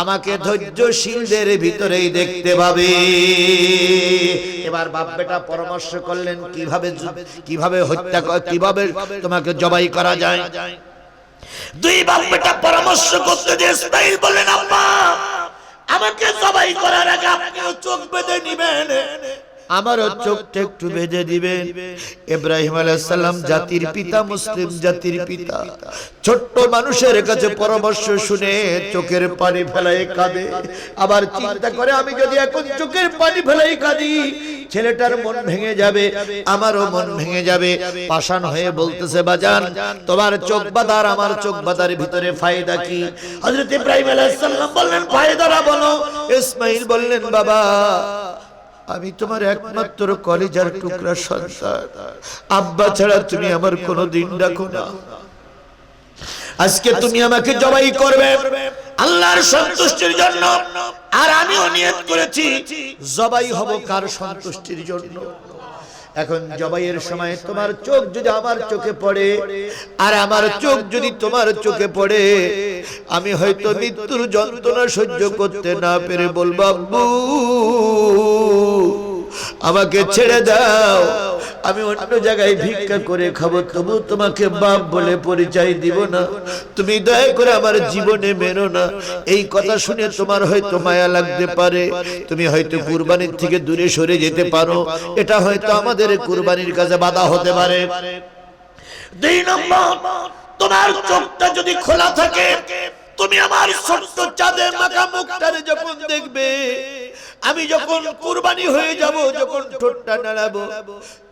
আমাকে ধৈর্যশীলদের ভিতরেই দেখতে পাবে। এবার বাপ বেটা পরামর্শ করলেন কীভাবে কীভাবে হত্যা কীভাবে তোমাকে জবাই করা যায়। দুই বাপ বেটা পরামর্শ করতে যে ইসমাইল বললেন আম্মা আমাকে জবাই করার আগে আপনিও চোখ বেঁধে নিবেন। আমারও চোখটা একটু বেঁধে দিবেন। ইব্রাহিম আলাইসাল্লাম জাতির পিতা মুসলিম জাতির পিতা। ছোট্ট মানুষের কাছে পরামর্শ শুনে চোখের পানি ফেলাই কাঁদে। আবার চিন্তা করে আমি যদি এখন চোখের পানি ফেলাই কাঁদি ছেলেটার মন ভেঙে যাবে আমারও মন ভেঙে যাবে। পাষাণ হয়ে বলতেছে বাজান তোমার চোখ বাদার আমার চোখ বাদার ভিতরে ফায়দা কি? হযরত ইব্রাহিম আলাইহিস সালাম বললেন ফায়দারা বলো ইসমাইল বললেন বাবা আমি তোমার একমাত্র কলেজার টুকরা সন্তান। আব্বা ছাড়া তুমি আমার কোনো দিন ডাকো না। আজকে তুমি আমাকে জবাই করবে আল্লাহর সন্তুষ্টির জন্য। আর আমিও নিয়ত করেছি, জবাই হব কার সন্তুষ্টির জন্য? এখন জবাইয়ের সময় তোমার চোখ যদি আমার চোখে পড়ে আর আমার চোখ যদি তোমার চোখে পড়ে আমি হয়তো মৃত্যুর যন্ত্রণা সহ্য করতে না পেরে বলব আব্বু। আমাকে ছেড়ে দাও। আমি অন্য জায়গায় ভিক্ষা করে খাব তবু তোমাকে বাপ বলে পরিচয় দিব না। তুমি দয়া করে আমার জীবনে মেরো না। এই কথা শুনে তোমার হয়তো মায়া লাগতে পারে। তুমি হয়তো কুরবানির থেকে দূরে সরে যেতে পারো। এটা হয়তো আমাদের কুরবানির কাছে বাধা হতে পারে। দুই নম্বর তোমার চোখটা যদি খোলা থাকে তুমি আমার ছোট্ট চাঁদের মাখা মুখটারে যখন দেখবে, আমি যখন কুরবানি হয়ে যাব, যখন ঠোঁটটা নাড়াবো,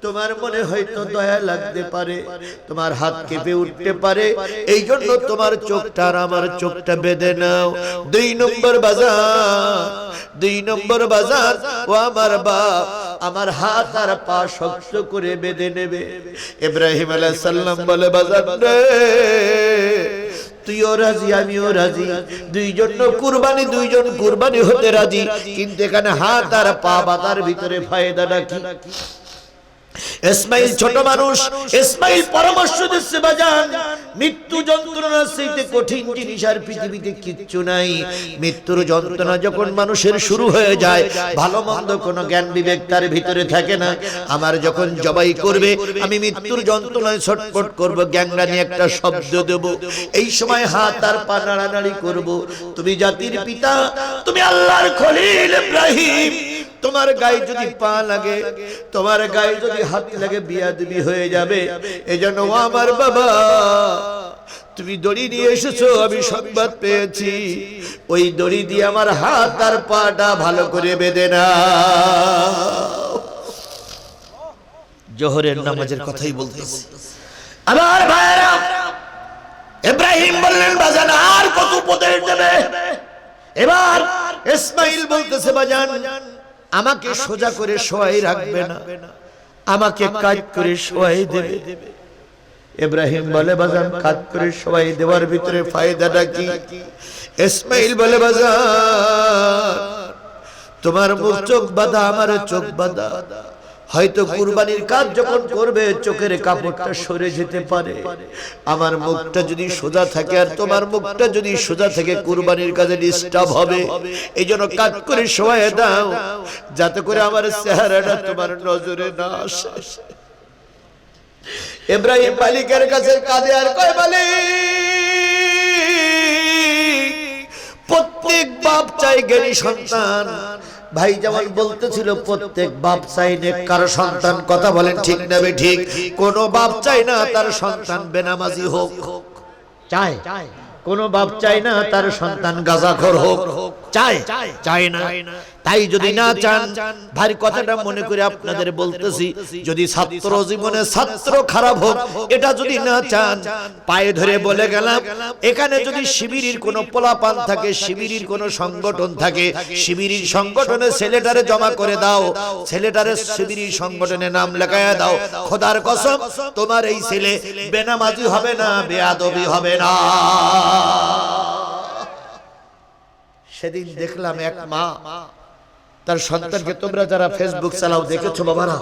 তোমার মনে হয়তো দয়া লাগতে পারে, তোমার হাত কেঁপে উঠতে পারে এই জন্য তোমার চোখটা আর আমার চোখটা বেঁধে নাও। দুই নম্বর বাজার, দুই নম্বর বাজার, ও আমার বাপ, আমার হাত আর পা শক্ত করে বেঁধে নেবে। ইব্রাহিম আলাইহিস সালাম বলে, বাজার রে তুইও রাজি, আমিও রাজি। দুইজন কুরবানি দুইজন কুরবানি হতে রাজি। কিন্তু এখানে হাত আর পা বাতার ভিতরে ফায়দাটা কি? ইসমাইল ছোট মানুষ ইসমাইল পরামর্শ দিচ্ছে বাজান মৃত্যু যন্ত্রণা সেইতে কঠিন জিনিস আর পৃথিবীতে কিচ্ছু নাই। মৃত্যুর যন্ত্রণা যখন মানুষের শুরু হয়ে যায় ভালো মন্দ কোনো জ্ঞান বিবেক তার ভিতরে থাকে না। আমার যখন জবাই করবে আমি মৃত্যুর যন্ত্রণায় ছটফট করব গ্যাংরানি একটা শব্দ দেব। এই সময় হাত আর পা নাড়ানাড়ি করব। তুমি জাতির পিতা তুমি আল্লাহর খলিল ইব্রাহিম। তোমার গায়ে যদি পা লাগে তোমার গায়ে যদি হাত লাগে বিয়া দিবি হয়ে যাবে। এজন্য আমার বাবা তুমি দড়ি নিয়ে এসেছ আমি সংবাদ পেয়েছি। ওই দড়ি দিয়ে আমার হাত আর পাটা ভালো করে বেঁধে না জোহরের নামাজের কথাই বলতেছি। আমার ভাইরা ইব্রাহিম বললেন বাজান আর কত উপদেশ দেবে? এবার ইসমাইল বলতেছে বাজান আমাকে সোজা করে শোয়াই রাখবে না। আমাকে কাজ করে শোয়াই দেবে। ইব্রাহিম বলে বাজান কাজ করে সবাই দেওয়ার ভিতরে ফায়দাটা কি? ইসমাইল বলে বাজান তোমার মুখ চোখ বাঁধা আমার চোখ বাঁধা। হয়তো কুরবানির কাজ যখন করবে চোখের কাপড়টা সরে যেতে পারে। আমার মুখটা যদি সোজা থাকে আর তোমার মুখটা যদি সোজা থেকে কুরবানির কাজে ডিস্টার্ব হবে এই জন্য কাজ করে সবাই দাও যাতে করে আমার চেহারাটা তোমার নজরে না আসে। ইব্রাহিম মালিকের কাছে কাঁদে আর কয় মালিক প্রত্যেক বাপ চাই জ্ঞানী সন্তান। ভাই যেমন বলতেছিল, প্রত্যেক বাপ চাই কারও সন্তান কথা বলেন ঠিক নেবে ঠিক। কোন বাপ চাই না তার সন্তান বেনামাজি হোক। চায়। কোন বাপ চাই না তার সন্তান গাজাখর হোক। চায়। চায় না। তাই যদি না চান ভাই কথাটা মনে করে আপনাদের বলতেছি যদি ছাত্র জীবনে ছাত্র খারাপ হোক এটা যদি না চান পায়ে ধরে বলে গেলাম এখানে যদি শিবিরের কোনো পোলাপান থাকে শিবিরের কোনো সংগঠন থাকে শিবিরের সংগঠনে ছেলেটারে জমা করে দাও ছেলেটারে শিবিরের সংগঠনে নাম লেখায় দাও খোদার কসম তোমার এই ছেলে বেনামাজি হবে না বেয়াদবি হবে না। সেদিন দেখলাম এক মা তার সন্তানকে তোমরা যারা ফেসবুক চালাও, দেখেছ বাবারা?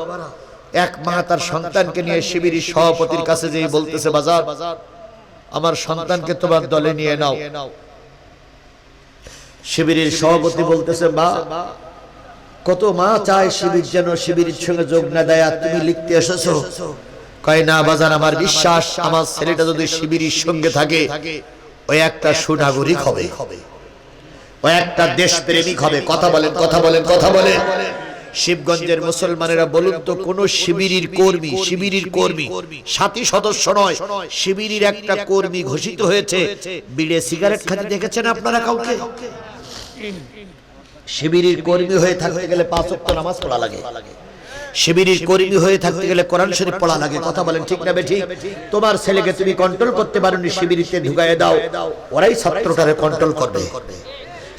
এক মা তার সন্তানকে নিয়ে শিবিরের সভাপতির কাছে যেই বলতেছে, বাজার, আমার সন্তানকে তোমার দলে নিয়ে নাও। শিবিরের সভাপতি বলতেছে, মা, কত মা চায় শিবির যেন শিবিরের সঙ্গে যোগ না দেয়, আর তুমি লিখতে এসেছ? কয়, না, বাজার, আমার বিশ্বাস, আমার ছেলেটা যদি শিবিরের সঙ্গে থাকে, ওই একটা সুনাগরিক হবে। ও একটা দেশপ্রেমিক হবে। কথা বলেন কথা বলেন কথা বলেন। শিবগঞ্জের মুসলমানেরা বলুন তো, কোন শিবিরের কর্মী শিবিরের কর্মী সাথী সদস্য নয়, শিবিরের একটা কর্মী ঘোষিত হয়েছে। বিড়ে সিগারেট খাতে দেখেছেন আপনারা কাউকে? শিবিরের কর্মী হয়ে থাকতে গেলে পাঁচ ওয়াক্ত নামাজ পড়া লাগে। শিবিরের কর্মী হয়ে থাকতে গেলে কোরআন শরীফ পড়া লাগে। কথা বলেন, ঠিক না ঠিক তোমার ছেলেকে তুমি কন্ট্রোল করতে পারোনি, শিবিরিতে ঢুকায় দাও। ওরাই ছাত্রটারে কন্ট্রোল করবে।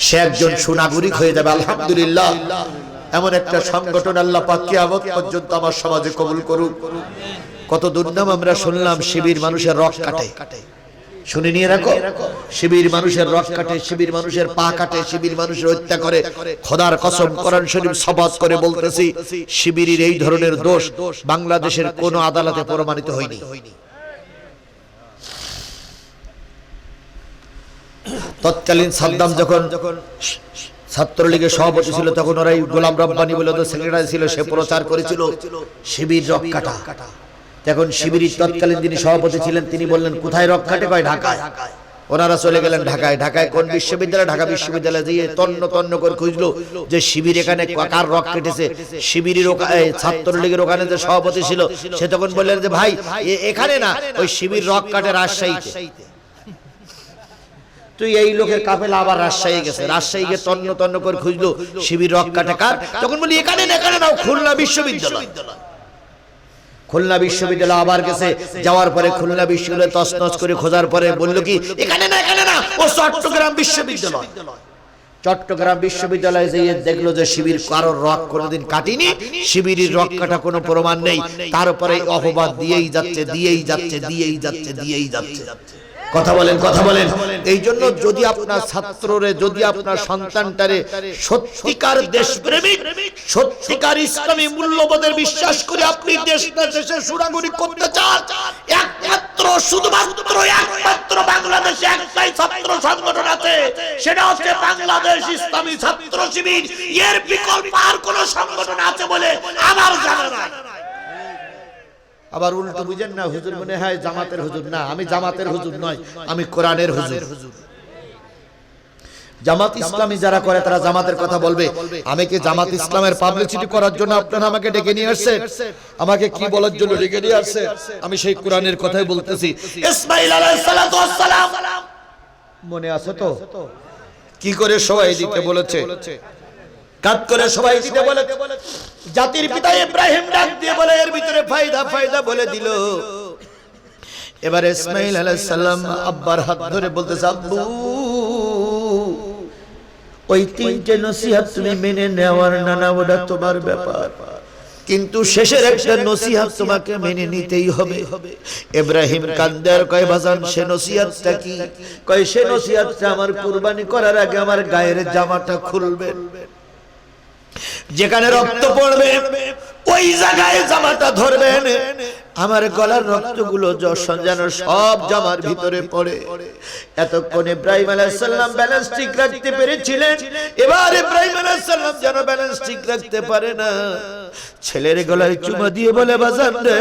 সে একজন সুনাগরিক হয়ে যাবে, আলহামদুলিল্লাহ। এমন একটা সংগঠন আল্লাহ পাক কিয়ামত পর্যন্ত আমার সমাজে কবুল করুক। কত দুর্নাম আমরা শুনলাম, শিবির মানুষের রক কাটে। শুনে নিয়ে রাখো শিবির মানুষের রক কাটে, শিবির মানুষের পা কাটে, শিবির মানুষের হত্যা করে। খোদার কসম, কোরআন শরীফ সবাদ করে বলতেছি, শিবিরের এই ধরনের দোষ বাংলাদেশের কোন আদালতে প্রমাণিত হয়নি। তৎকালীন সাদ্দাম যখন যখন ছাত্রলীগের সভাপতি ছিল, তখন ওরাই গোলাম রব্বানি বলে সেক্রেটারি ছিল, সে প্রচার করেছিল, শিবির রক কাটা তখন শিবিরের তৎকালীন যিনি সভাপতি ছিলেন, তিনি বললেন, কোথায় রক কাটে কয়, ঢাকায়? ওনারা চলে গেলেন ঢাকায়। ঢাকায় কোন বিশ্ববিদ্যালয়? ঢাকা বিশ্ববিদ্যালয়ে দিয়ে তন্ন তন্ন করে খুঁজলো যে শিবির এখানে কার রক কেটেছে। শিবিরের ছাত্রলীগের ওখানে যে সভাপতি ছিল, সে তখন বললেন যে, ভাই এখানে না, ওই শিবির রক কাটে রাজশাহীতে। তুই এই লোকের কাফেলা আবার রাজশাহী গেছে। রাজশাহী গিয়ে তন্ন তন্ন করে খুঁজলো, শিবির রক কাটে কার? তখন বলি, এখানে এখানে নাও, খুলনা বিশ্ববিদ্যালয়। খুলনা বিশ্ববিদ্যালয় আবার গেছে। যাওয়ার পরে খুলনা বিশ্ববিদ্যালয় তছনছ করে খোঁজার পরে বলল কি, এখানে না এখানে না ও চট্টগ্রাম বিশ্ববিদ্যালয়। চট্টগ্রাম বিশ্ববিদ্যালয়ে যেয়ে দেখল যে শিবির কারোর রক কোনোদিন কাটিনি, শিবিরের রক কাটা কোনো প্রমাণ নেই। তারপরে অপবাদ দিয়েই যাচ্ছে দিয়েই যাচ্ছে দিয়েই যাচ্ছে দিয়েই যাচ্ছে। কথা বলেন কথা বলেন। এই জন্য যদি আপনার ছাত্ররে যদি আপনার সন্তানটারে সত্যিকার দেশপ্রেমিক সত্যিকার ইসলামী মূল্যবোধের বিশ্বাস করে আপনি দেশ দেশে সুরাগুরি করতে চান। একমাত্র শুধুমাত্র একমাত্র বাংলাদেশে একটাই ছাত্র সংগঠন আছে। সেটা হচ্ছে বাংলাদেশ ইসলামী ছাত্র শিবির। এর বিকল্প আর কোন সংগঠন আছে বলে আমার জানা নাই। আবার উল্টো বুঝেন না, হুজুর মনে হয় জামাতের হুজুর। না, আমি জামাতের হুজুর নয়, আমি কোরআনের হুজুর। জামাত ইসলামী যারা করে, তারা জামাতের কথা বলবে। আমি কি জামাত ইসলামের পাবলিসিটি করার জন্য আপনারা আমাকে ডেকে নিয়ে আসছেন? আমাকে কি বলার জন্য ডেকে নিয়ে আসছেন? আমি সেই কোরআনের কথাই বলতেছি। ইসমাইল আলাইহিস সালাম। মনে আছে তো? কি করে সবাই দিতে বলেছে? কাত করে সবাই দিতে বলে। জাতির পিতা ইব্রাহিম ডাক দিয়ে বলে এর ভিতরে ফায়দা ফায়দা বলে দিল। এবার ইসমাইল আলাইহিস সালাম আব্বার হাত ধরে বলতেছে আব্বু ওই তিনটে নসিহত তুমি মেনে নেওয়ার না না ওটা তোমার ব্যাপার। কিন্তু শেষের একটা নসিহত তোমাকে মেনে নিতেই হবে। ইব্রাহিম কান্দার কয় বাজান সে নসিহতটা কি? কয় সে নসিহতটা আমার কুরবানি করার আগে আমার গায়ের জামাটা খুলবে যেখানে রক্ত পড়বে, ওই জায়গায় জামাটা ধরবেন। আমার গলার রক্তগুলো যেন সব জামার ভিতরে পড়ে। এতক্ষণ ইব্রাহিম আলাইহিস সালাম ব্যালেন্স ঠিক রাখতে পেরেছিলেন। এবার ইব্রাহিম আলাইহিস সালাম যেন ব্যালেন্স ঠিক রাখতে পারে না। ছেলের গলায় চুমা দিয়ে বলে, বাজান রে।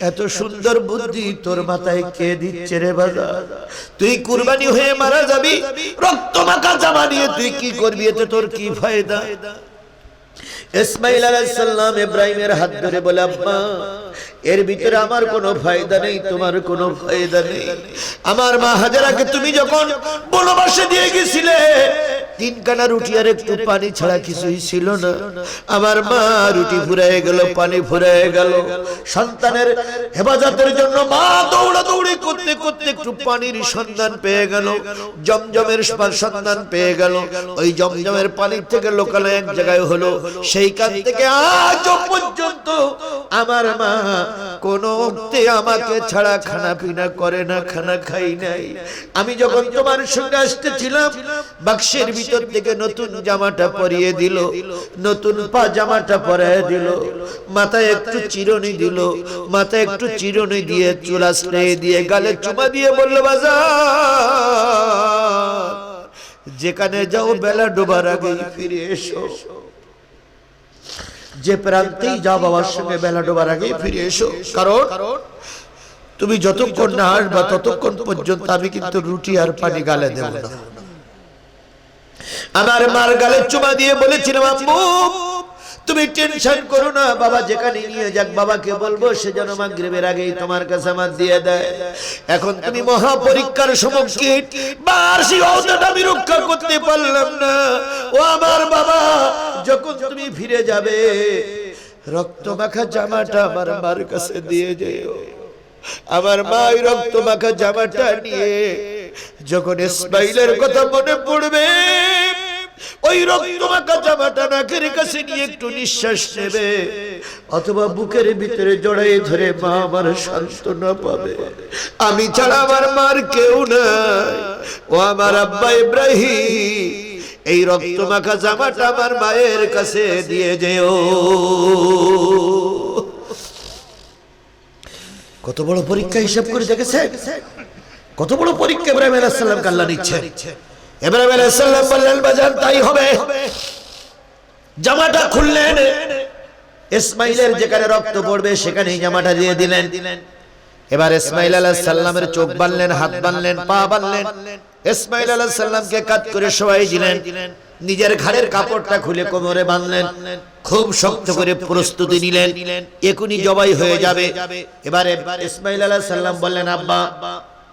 এত সুন্দর বুদ্ধি তোর মাথায় কে দিচ্ছে রে বাজা তুই কুরবানি হয়ে মারা যাবি, রক্ত মাখা জামা নিয়ে তুই কি করবি? এতে তোর কি ফায়দা? ইসমাইল আলাইহিস সালাম ইব্রাহিমের হাত ধরে বলে আব্বা এর ভিতরে আমার কোনো ফায়দা নেই, তোমার কোনো ফায়দা নেই। আমার মা হাজারাকে তুমি যখন বনবাসে দিয়ে গেছিলে তিন কানা রুটি আর একটু পানি ছাড়া কিছুই ছিল না। আমার মা রুটি ফুরায় গেল, পানি ফুরায় গেল। সন্তানের হেফাজতের জন্য মা দৌড়া দৌড়ি করতে করতে একটু পানির সন্ধান পেয়ে গেল, জমজমের সন্ধান পেয়ে গেল। ওই জমজমের পানির থেকে লোকালে এক জায়গায় হলো। সেইখান থেকে আজ পর্যন্ত আমার মা কোন অক্তে আমাকে ছাড়া খানা পিনা করে না, খানা খাই নাই। আমি যখন তোমার সঙ্গে আসতেছিলাম, বাক্সের ভিতর থেকে নতুন জামাটা পরিয়ে দিল, নতুন পা জামাটা পরায় দিল। মাথায় একটু চিরনি দিল, মাথায় একটু চিরনি দিয়ে চুলা স্নেহ দিয়ে গালে চুমা দিয়ে বলল, বাজার, যেখানে যাও বেলা ডোবার আগে ফিরে এসো। যে প্রান্তেই যাও বাবার সঙ্গে বেলা ডোবার আগে ফিরে এসো। কারণ তুমি যতক্ষণ না আসবা ততক্ষণ পর্যন্ত আমি কিন্তু রুটি আর পানি গালে দেব না। আমার মার গালে চুমা দিয়ে বলেছিলাম, আম্মু তুমি টেনশন করো না বাবা যেখানে নিয়ে যাক বাবাকে বলব সে যেন মাগরিবের আগেই তোমার কাছে আমার দিয়ে দেয়। এখন তুমি মহা পরীক্ষার সম্মুখীন বার্ষিক অবদাটা আমি রক্ষা করতে পারলাম না। ও আমার বাবা যখন তুমি ফিরে যাবে রক্ত মাখা জামাটা আমার মার কাছে দিয়ে যেও। আমার মা ওই রক্ত মাখা জামাটা নিয়ে যখন ইসমাইলের কথা মনে পড়বে ওই রক্ত মাখা জামাটা নাকের কাছে নিয়ে একটু নিঃশ্বাস নেবে, অথবা বুকের ভিতরে জড়াই ধরে মা আমার সান্ত্বনা পাবে। আমি ছাড়া আমার মার কেউ নাই। ও আমার আব্বা ইব্রাহিম, এই রক্ত মাখা জামাটা আমার মায়ের কাছে দিয়ে যেও। কত বড় পরীক্ষা হিসাব করে দেখেছে কত বড় পরীক্ষা ইব্রাহিম আলাইহিস সালাম আল্লাহ নিচ্ছে? আলাইহিস বললেন, বাজান, তাই হবে। জামাটা খুললেন। ইসমাইলের যেখানে রক্ত পড়বে, সেখানেই জামাটা দিয়ে দিলেন। এবার ইসমাইল সালামের চোখ বানলেন, হাত বানলেন, পা বানলেন। ইসমাইল সালামকে কাট করে শোয়াই দিলেন। নিজের ঘাড়ের কাপড়টা খুলে কোমরে বাঁধলেন খুব শক্ত করে প্রস্তুতি নিলেন। এখনই জবাই হয়ে যাবে। এবারে ইসমাইল আলাইহিস সাল্লাম বললেন, আব্বা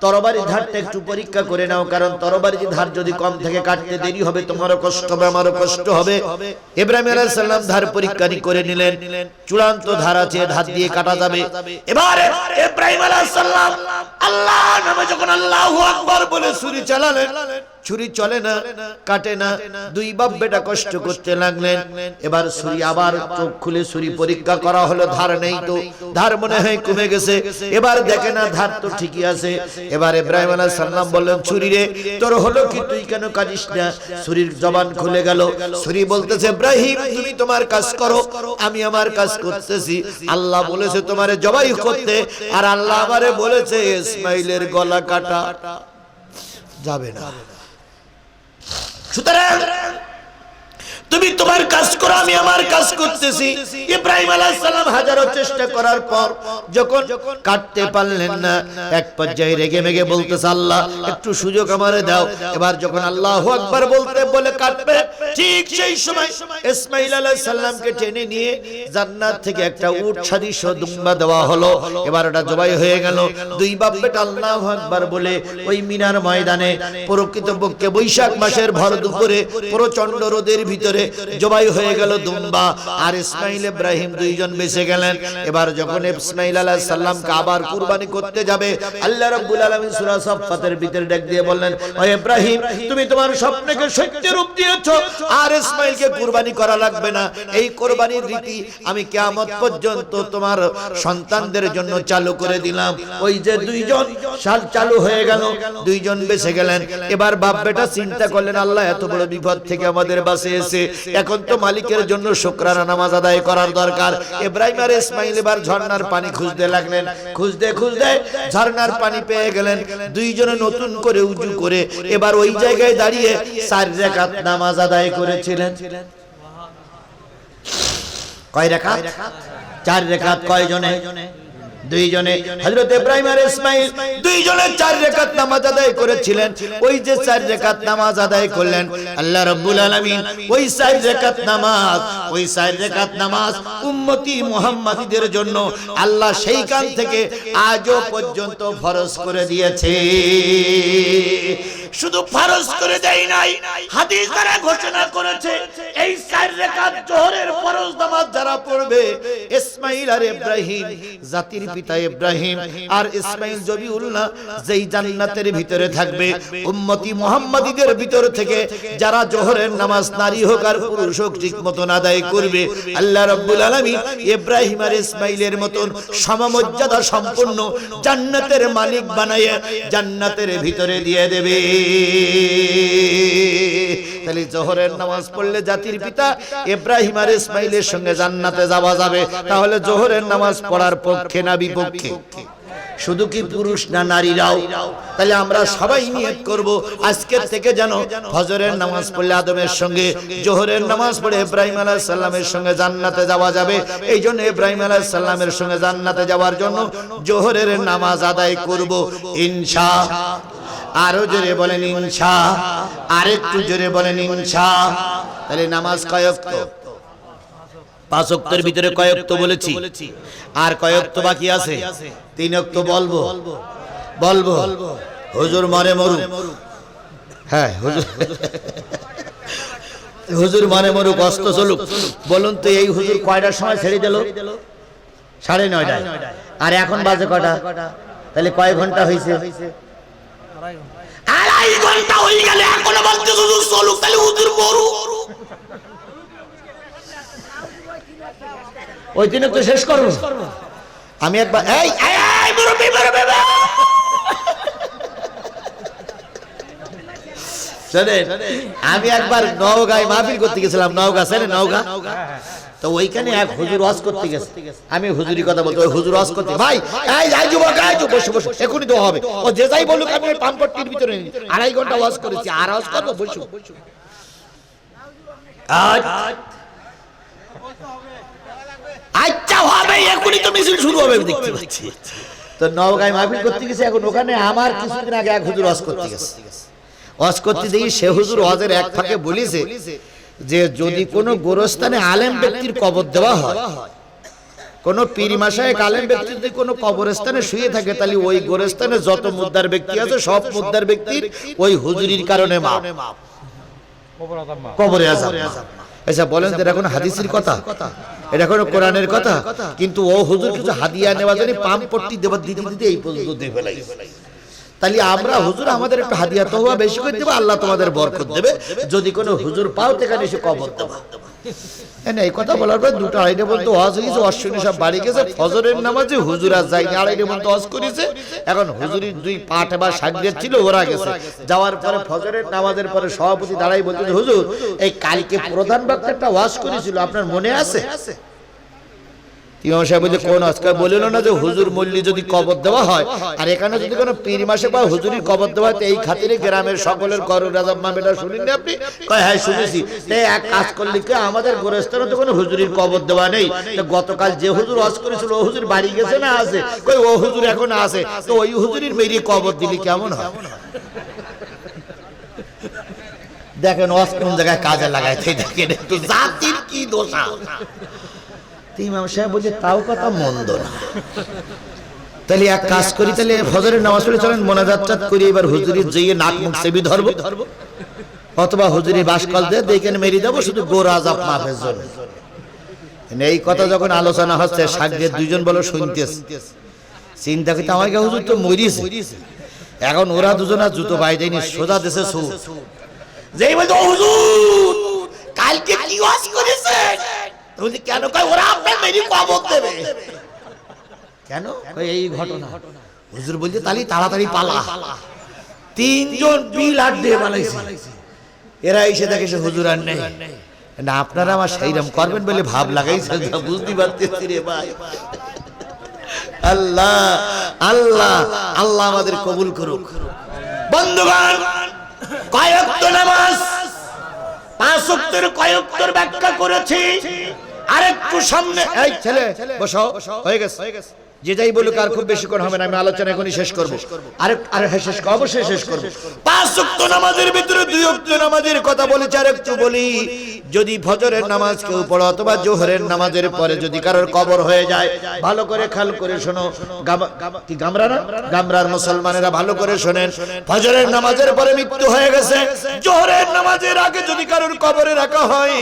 তরবারির ধারটা একটু পরীক্ষা করে নাও, কারণ তরবারি ধার যদি কম থেকে কাটতে দেরি হবে, তোমারও কষ্ট হবে, আমারও কষ্ট হবে। ইব্রাহিম আলাইহিস সালাম ধার পরীক্ষা করে নিলেন। চূড়ান্ত ধার আছে ধার দিয়ে কাটা যাবে। এবারে ইব্রাহিম আলাইহিস সালাম আল্লাহ নামে যখন আল্লাহু আকবার বলে ছুরি চালালেন ছুরি চলে না, কাটে না। দুই বাপ বেটা কষ্ট করতে লাগলেন। এবার ছুরি আবার চোখ খুলে ছুরি পরীক্ষা করা হলো, ধার নেই তো। ধার মনে হয় কমে গেছে। এবার দেখে না, ধার তো ঠিকই আছে। এবার ইব্রাহিম আলাইহিস সালাম বললেন, ছুরি রে, তোর হলো কি? তুই কেন কাটিস না? ছুরির জবান খুলে গেল। ছুরি বলতেছে, ইব্রাহিম, তুমি তোমার কাজ করো, আমি আমার কাজ করতেছি। আল্লাহ বলেছে তোমারে জবাই করতে, আর আল্লাহ আমারে বলেছে, ইসমাইলের গলা কাটা যাবে না। সুতরাং তুমি তোমার কাজ করো, আমি আমার কাজ করতেছি। ইব্রাহিম আলাইহিস সালাম হাজারো চেষ্টা করার পর যখন কাটতে পারলেন না, এক পর্যায়ে রেগে মেগে বলতেছে, আল্লাহ, একটু সুযোগ আমারে দাও। এবার যখন আল্লাহু আকবার বলতে বলে কাটবে, ঠিক সেই সময় ইসমাইল আলাইহিস সালামকে টেনে নিয়ে জান্নাত থেকে একটা উট সদৃশ দুম্বা দেওয়া হলো। এবার ওটা জবাই হয়ে গেল। দুই বাপ বেটা আল্লাহু আকবার বলে, ওই মিনার ময়দানে প্রকৃতপক্ষে বৈশাখ মাসের ভর দুপুরে প্রচণ্ড রোদের ভিতরে জবাই হয়ে গেল দুম্বা। আর ইসমাইল ইব্রাহিম দুইজন বেঁচে গেলেন। এবার যখন ইসমাইল আলাইহিস সালামকে আবার কুরবানি করতে যাবে, আল্লাহ রাব্বুল আলামিন সূরা সাফফাতের ভিতরে ডাক দিয়ে বললেন, ও ইব্রাহিম, তুমি তোমার স্বপ্নকে সত্য রূপ দিয়েছ। আর ইসমাইলকে কুরবানি করা লাগবে না। এই কুরবানির রীতি আমি কিয়ামত পর্যন্ত তোমার সন্তানদের জন্য চালু করে দিলাম। ওই যে দুইজন সাল চালু হয়ে গেল, দুইজন বেঁচে গেলেন। এবার বাপ বেটা চিন্তা করলেন, আল্লাহ, এত বড় বিপদ থেকে আমাদের বাঁচিয়েছে। এখন তো মালিকের জন্য শুকরানা নামাজ আদায় করার দরকার। ইব্রাহিম আর ইসমাইল এবার ঝর্ণার পানি খুঁজতে লাগলেন। খুঁজতে খুঁজতে ঝর্ণার পানি পেয়ে গেলেন। দুইজনে নতুন করে উজু করে এবার ওই জায়গায় দাঁড়িয়ে চার রাকাত নামাজ আদায় করেছিলেন। কয় রাকাত চার রাকাত কয় জনে দুইজনে হযরত ইব্রাহিম আর ইসমাইল দুইজনে চার রাকাত নামাজ আদায় করেছিলেন। ওই যে চার রাকাত নামাজ আদায় করলেন, আল্লাহ রাব্বুল আলামিন ওই চার রাকাত নামাজ, ওই চার রাকাত নামাজ উম্মতি মুহাম্মাদীদের জন্য আল্লাহ সেইখান থেকে আজও পর্যন্ত ফরজ করে দিয়েছে। শুধু ফরজ করে দেয় নাই, হাদিস দ্বারা ঘোষণা করেছে, এই চার রাকাত জোহরের ফরজ নামাজ যারা পড়বে, ইসমাইল আর ইব্রাহিম, জাতির পিতা ইব্রাহিম আর ইসমাইল জবিউল্লাহ যেই জান্নাতের ভিতরে থাকবে, উম্মতি মুহাম্মাদীদের ভিতর থেকে যারা জোহরের নামাজ নারী হোক আর পুরুষ হোক ঠিক মতন আদায় করবে, আল্লাহ রাব্বুল আলামিন ইব্রাহিম আর ইসমাইলের মতন সমমর্যাদা সম্পন্ন জান্নাতের মালিক বানায় জান্নাতের ভিতরে দিয়ে দেবে। তাহলে জোহরের নামাজ পড়লে জাতির পিতা ইব্রাহিম আর ইসমাইলের সঙ্গে জান্নাতে যাওয়া যাবে। তাহলে জোহরের নামাজ পড়ার পক্ষে না বিপক্ষে? শুধু কি পুরুষ না নারীরাও? তাহলে আমরা সবাই নিয়ত করব আজকের থেকে যেন ফজরের নামাজ পড়লে আদমের সঙ্গে জোহরের নামাজ পড়ে ইব্রাহিম আলাইহিস সালামের সঙ্গে জান্নাতে যাওয়া যাবে। এই জন্য ইব্রাহিম আলাইহিস সালামের সঙ্গে জান্নাতে যাওয়ার জন্য জোহরের নামাজ আদায় করব। ইনশা। আরও জোরে বলেন ইনশা। আরেকটু জোরে বলেন ইনশা। তাহলে নামাজ কয়ক্ত পাঁচ অক্টের ভিতরে কয়েক তো বলেছি। আর কয়েক তো বাকি আছে? তিন অক্ট বলব? বলব? হুজুর মরে মরু হ্যাঁ হুজুর। হুজুর মানে মরু কষ্ট চলুক। বলুন তো এই হুজুর কয়টার সময় ছেড়ে দিল? সাড়ে নয়টায়। আর এখন বাজে কটা? তাহলে কয় ঘণ্টা হয়েছে আড়াই ঘণ্টা হয়ে গেলে এখনও বলতে হুজুর চলুক তাহলে হুজুর মরু ওই দিনে তো শেষ করব। আমি একবার এই, আমি একবার নওগাঁয় মাহফিল করতে গেছিলাম, নওগাঁ স্যার নওগাঁ? তো ওইখানে এক হুজুর ওয়াজ করতে গেছে। আমি হুজুরি কথা বলতে, ওই হুজুর ওয়াজ করতে ভাই, এই যাই যুবক, এই যুবক বসে বসে, এখনই তো হবে। ও যে যাই বলুক, আমি ওই পাম্পটির ভিতরে। আড়াই ঘণ্টা ওয়াজ করেছি, আর ওয়াজ করব, বসু। আচ্ছা হবে, এখনই তো মিছিল শুরু হবে দেখতে পাচ্ছি। তো নওগাঁয় মাহফিল করতে গেছে, এখন ওখানে আমার কিছুদিন আগে এক হুজুর ওয়াজ করতে গেছে। ওয়াজ করতে দেখি সে হুজুর ওয়াজের এক ফাঁকে বলিছে যে যদি কোনো গোরস্থানে আলেম ব্যক্তির কবর দেওয়া হয়, কোন পীর মাসায় আলেম ব্যক্তি যদি কোনো কবরস্থানে শুয়ে থাকে, তাহলে ওই গোরস্থানে যত মুদ্রার ব্যক্তি আছে, সব মুদ্রার ব্যক্তির ওই হুজুরির কারণে মাপ। কবরে আজাব আচ্ছা বলেন এটা কোনো হাদিসের কথা? এটা কোনো কোরআনের কথা? কিন্তু ও হুজুর কিছু হাদিয়া নেওয়া জন্য পাম পট্টি দেবার দিতে দিতে এই পর্যন্ত দিয়ে তাহলে আমরা হুজুর আমাদের একটু হাদিয়া তো হওয়া বেশি করে দেবো আল্লাহ তোমাদের বরকত দেবে। যদি কোনো হুজুর পাও সেখানে এসে কবর দেবা এই কথা বলার পর দুটো পর্যন্ত হয়েছে অশ্বিনী সব বাড়ি গেছে, ফজরের নামাজে যায়নি পর্যন্ত করেছে। এখন হুজুরির দুই পাঠ বা সাগরের ছিল, ওরা গেছে। যাওয়ার পরে ফজরের নামাজের পরে সভাপতি দাঁড়াই বলতে হুজুর, এই কালকে প্রধান বক্তা একটা ওয়াজ করেছিল, আপনার মনে আছে? ইমাম সাহেব বলছে, কোন আজকাল বলিল না যে হুজুর মল্লি যদি কবর দেওয়া হয়? আর এখানে যদি কোনো পীর মাসে বা হুজুরির কবর দেওয়া হয় এই খাতিরে গ্রামের সকলের কর রাজা মামেটা শুনিনি আপনি? কয় হ্যাঁ শুনেছি। তো এক কাজ করলে কি? আমাদের গোরস্থানে তো কোনো হুজুরির কবর দেওয়া নেই। তো গতকাল যে হুজুর ওয়াজ করেছিল, ও হুজুর বাড়ি গেছে না আছে? কই ও হুজুর এখন আছে। তো ওই হুজুরির মেরি কবর দিলি কেমন হয়? দেখেন ওয়াজ কোন জায়গায় কাজে লাগায় দেখেন, একটু জাতির কি দোষা? ইমাম সাহেব বলছে, তাও কথা মন্দ না। তাহলে এক কাজ করি, তাহলে ফজরের নামাজ পড়ে চলেন, মোনাজাত করি, এবার হুজুরির যেয়ে নাক মুখ সেবি ধরবো। অথবা হুজুরি বাসকল দিয়ে দেখেন মেরি দেবো, শুধু গোরাজ আপ মাফের জন্য। এই কথা যখন আলোচনা হচ্ছে সাগরের দুইজন বলো শুনতেছে। চিন্তা করতে আমাকে হুজুর তো মরিয়েছে এখন ওরা দুজন আর জুতো পাই দেয়নি সোজা দেশে সু যেই বলতো "ও হুজুর, কালকে কি ওয়াজ করেছেন? বলছি কেন? কয় ওরা আপনার মেরি কবর দেবে। কেন? এই ঘটনা। হুজুর বলছে তাড়াতাড়ি পালা। তিনজন বিল এরা এসে দেখে সে হুজুর আর নেই। না আপনারা আমার সেইরকম করবেন বলে ভাব লাগাইছে বুঝতে পারতেছি রে ভাই। আল্লাহ আল্লাহ আল্লাহ আমাদের কবুল করুক। বন্ধুগণ কয়েকটা নামাজ পাঁচ কয়েকটার ব্যাখ্যা করেছি। আরেকটু সামনে এই ছেলে বসো হয়ে গেছে। যে যাই বলুক আর খুব বেশি করে হবে না, আমি আলোচনা এখনই শেষ করব। আরে আরে হ্যাঁ শেষ অবশ্যই শেষ করব। পাঁচ ওয়াক্ত নামাজের ভিতরে দুই ওয়াক্ত নামাজের কথা বলেছি, আর একটু বলি, যদি ফজরের নামাজ কেউ পড়ো অথবা জোহরের নামাজের পরে যদি কারোর কবর হয়ে যায়, ভালো করে খেয়াল করে শোনো কি গামরা না? গামরার মুসলমানেরা ভালো করে শোনেন, ফজরের নামাজের পরে মৃত্যু হয়ে গেছে, জোহরের নামাজের আগে যদি কারোর কবরে রাখা হয়,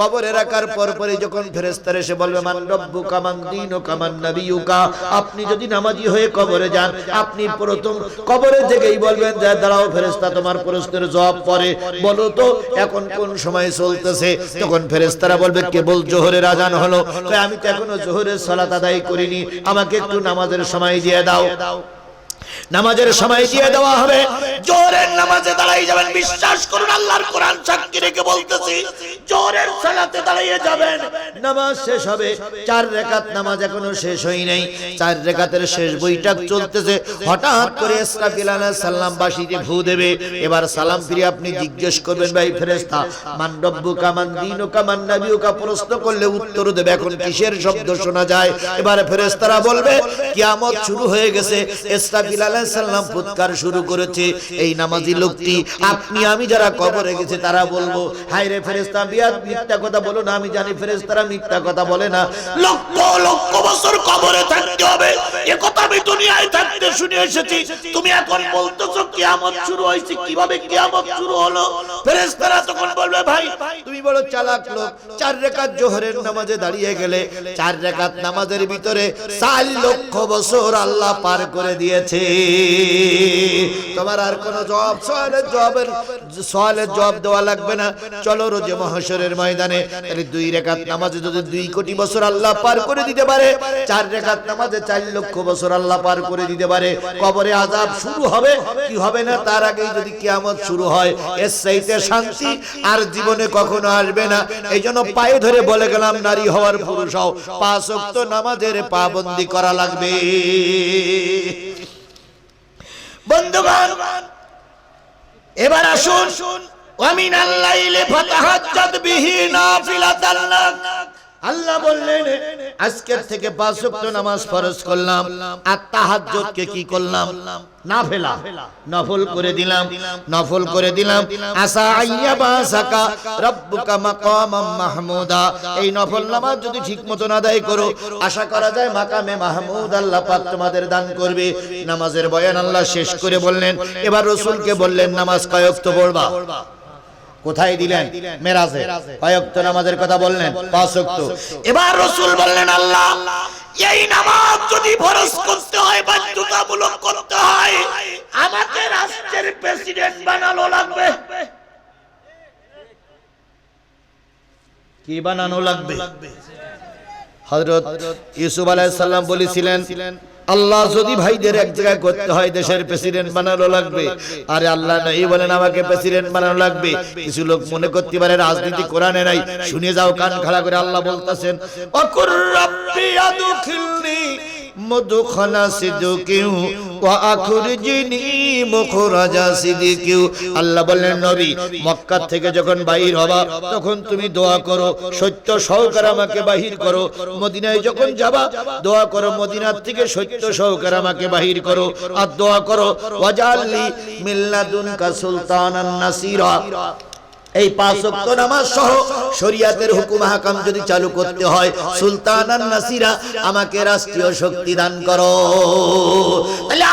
কবরে রাখার পর পরে যখন ফেরেস্তার এসে বলবে, মান রব্বু কামান দিন ও কামান নবিয়ুকা আপনি যদি নামাজি হয়ে কবরে যান, আপনি প্রথম কবরে থেকেই বলবেন যে, দাঁড়াও ফেরেস্তা তোমার প্রশ্নের জবাব পরে। বলো তো, এখন কোন সময় চলতেছে? তখন ফেরেস্তারা বলবে, কেবল জোহরের আজান হলো। আমি তো এখনও জোহরের সলাত আদায় করিনি। আমাকে একটু নামাজের সময় দিয়ে দাও। নামাজের সময় দিয়ে দেওয়া হবে। জোহরের নামাজে দাঁড়াই যাবেন, বিশ্বাস করুন, আল্লাহর কোরআন সাক্ষী রেখে বলতেছি জোহরের সালাতে দাঁড়িয়ে যাবেন। নামাজ শেষ হবে, চার রেখাত নামাজ এখনও শেষ হয় নাই চার রেখাতের শেষ বইটা চলতেছে। হঠাৎ করে ইসরাফিল আলাইহিস সালাম বাঁশিতে ভূ দেবে। এবার সালাম ফিরে আপনি জিজ্ঞেস করবেন, ভাই ফেরেশতা, মান রব্বুকা, মান দীনুকা, মান নাবিয়ুকা প্রশ্ন করলে উত্তর দেবে, এখন কিসের শব্দ শোনা যায়? এবার ফেরেশতারা বলবে, কিয়ামত শুরু হয়ে গেছে। ইসরাফিল আলাইহিস ফুৎকার শুরু করেছে। এই নামাজি লোকটি, আপনি, আমি যারা কবরে গেছে, তারা বলব, হায় রে ফেরেশতা বিয়াদ মিথ্যা কথা বলো না, আমি জানি ফেরেশতারা মিথ্যা কথা বলে না। লক্ষ লক্ষ বছর কবরে থাকতে হবে। এ কথা আমি দুনিয়ায় থাকতে শুনে এসেছি। তুমি এখন বলতেছো, কিয়ামত শুরু হয়েছে, কীভাবে কিয়ামত শুরু হলো? ফেরেশতারা তখন বলবে, ভাই, তুমি বড় চালাক লোক, চার রাকাত জোহরের নামাজে দাঁড়িয়ে গেলে, চার রাকাত নামাজের ভিতরে চার লক্ষ বছর আল্লাহ পার করে দিয়েছে। তোমার আর কোনো জবাব, সওয়ালের জবাবের সওয়ালের জবাব দেওয়া লাগবে না। চলো রোজে মহাশরের ময়দানে। তাহলে দুই রেখাত নামাজে যদি দুই কোটি বছর আল্লাহ পার করে দিতে পারে, চার রেখাত নামাজে চার লক্ষ বছর আল্লাহ পার করে দিতে পারে। কবরে আজাব শুরু হবে, কি হবে না তার আগেই যদি কিয়ামত শুরু হয়। এর চাইতে শান্তি আর জীবনে কখনো আসবে না। এই জন্য পায়ে ধরে বলে গেলাম, নারী হওয়ার পুরুষ হও। পাঁচ নামাজের পাবন্দি করা লাগবে। বন্ধুগণ এবার আসুন ওয়ামিন আল্লাইলে ফাতাহাজ্জাত বিহি নাফিলাতাল্লাহ আল্লাহ বললেন, আজকের থেকে পাঁচ ওয়াক্ত নামাজ ফরজ করলাম, আর তাহাজ্জুদকে কি করলাম? নাফিলা। নফল করে দিলাম, নফল করে দিলাম। আসা আইয়া বাসাকা রব্বুকা মাকামাম মাহমুদা। এই নফল নামাজ যদি ঠিক মতন আদায় করো, আশা করা যায় মাকামে মাহমুদ আল্লাহ পাক তোমাদের দান করবে। নামাজের বয়ান আল্লাহ শেষ করে বললেন, এবার রসুলকে বললেন, নামাজ কয়ক্ত পড়বা? কোথায় দিলেন? মেরাজে। কয়েকত নামাজের কথা বললেন পাঁচ ওয়াক্ত এবার রসুল বললেন আল্লাহ এই নামাজ যদি ফরজ করতে হয় বাধ্যতামূলক করতে হয় আমাকে রাষ্ট্রের প্রেসিডেন্ট বানানো লাগবে। কি বানানো লাগবে। হযরত ইউসুফ আলাইহিস সালাম বলেছিলেন আল্লাহ যদি ভাইদের এক জায়গায় করতে হয়, দেশের প্রেসিডেন্ট বানানো লাগবে। আরে আল্লাহ নাই বলেন, আমাকে প্রেসিডেন্ট বানানো লাগবে। কিছু লোক মনে করতে পারে, রাজনীতি কোরআনে নাই। শুনে যাও, কান খাড়া করে আল্লাহ বলতেছেন, অকুর রাব্বি মদখালা সিদকিউ ওয়া আখরিজনি যখন বাহির হবা, তখন তুমি দোয়া করো, সত্য সহকারে বাহির করো। মদিনায় যখন যাবা, দোয়া করো, মদিনার থেকে সত্য সহকারে আমাকে বাহির করো। আর দোয়া করো ওয়াজাল্লি মিল্লাদুনকা সুলতানান নাসিরা। এই পাঁচ ওয়াক্ত নামাজ সহ শরিয়াতের হুকুম হাকাম যদি চালু করতে হয়, সুলতানান নাসিরা আমাকে রাষ্ট্রীয় শক্তি দান করো। তাহলে